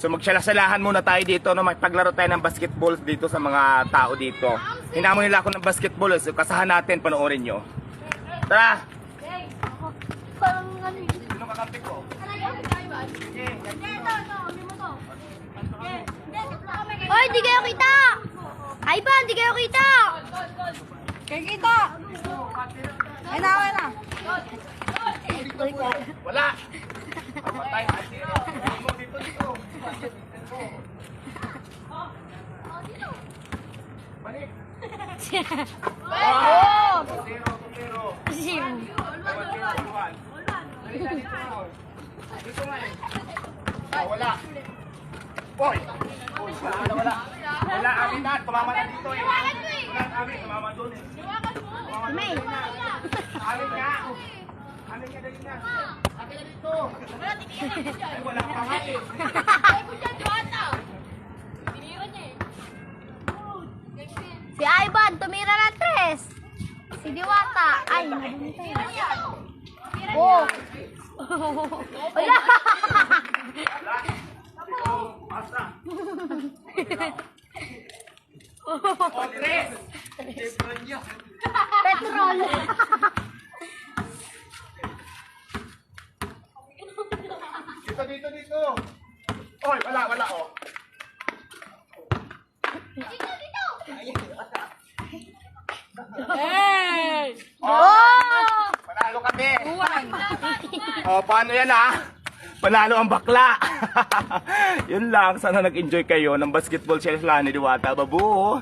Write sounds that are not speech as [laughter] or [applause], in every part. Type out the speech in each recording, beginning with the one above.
So magsalasalahan muna tayo dito no magpaglaro tayo ng basketball dito sa mga tao dito. Hinamon nila ako ng basketball so kasahan natin panoorin nyo. Tara! Ano. Sino kakampi ko? Hoy, di kayo kita! Ay ba, di kayo kita! Kaya kita! Ay na, ay na. Wala! Pamatay natin. Dito, dito, dito. Balik. Zero, one. Dali na dito. Nga eh. Ah, wala. Wala, wala, wala. Wala, amin na. Tumama dito. Wala, amin. Tumama doon eh. Tumama doon. Amin nga. Amin nga, dali na. Amin na dito. Ay, wala pa nga eh. [laughs] Si Ivan, tumira ng tres. Si Diwata. Ay, nabunta yun. Oh. [laughs] Wala. [laughs] Petrol. Dito, dito, dito. Oy, wala, wala, oh. Hey! Oh! Panalo kami. Oh, paano yan ah? Panalo ang bakla. [laughs] Yun lang. Sana nag-enjoy kayo ng basketball lang ni Diwata. Babu.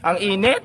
Ang init.